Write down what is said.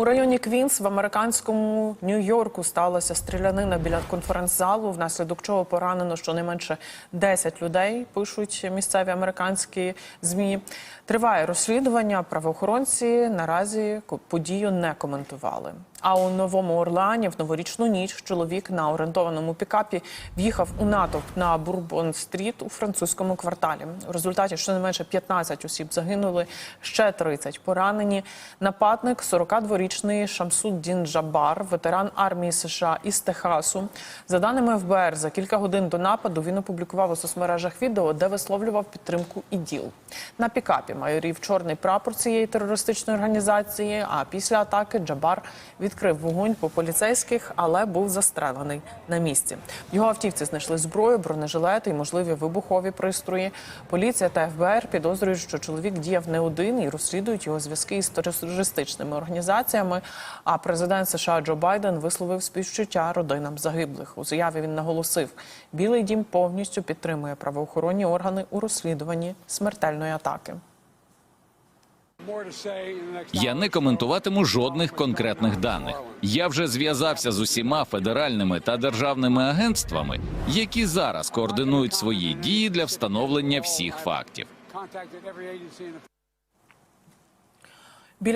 У районі Квінс в американському Нью-Йорку сталася стрілянина біля конференц-залу, внаслідок чого поранено щонайменше 10 людей. Пишуть місцеві американські змі. Триває розслідування. Правоохоронці наразі подію не коментували. А у новому Орлеані в новорічну ніч чоловік на орендованому пікапі в'їхав у натовп на Бурбон-стріт у французькому кварталі. У результаті щонайменше 15 осіб загинули, ще 30 поранені. Нападник 42-річний Шамсуддін Джабар, ветеран армії США із Техасу. За даними ФБР, за кілька годин до нападу він опублікував у соцмережах відео, де висловлював підтримку іділ. На пікапі майорів чорний прапор цієї терористичної організації. А після атаки Джабар відкрив вогонь по поліцейських, але був застрелений на місці. Його автівці знайшли зброю, бронежилети і можливі вибухові пристрої. Поліція та ФБР підозрюють, що чоловік діяв не один і розслідують його зв'язки із терористичними організаціями. А президент США Джо Байден висловив співчуття родинам загиблих. У заяві він наголосив, Білий дім повністю підтримує правоохоронні органи у розслідуванні смертельної атаки. Я не коментуватиму жодних конкретних даних. Я вже зв'язався з усіма федеральними та державними агентствами, які зараз координують свої дії для встановлення всіх фактів.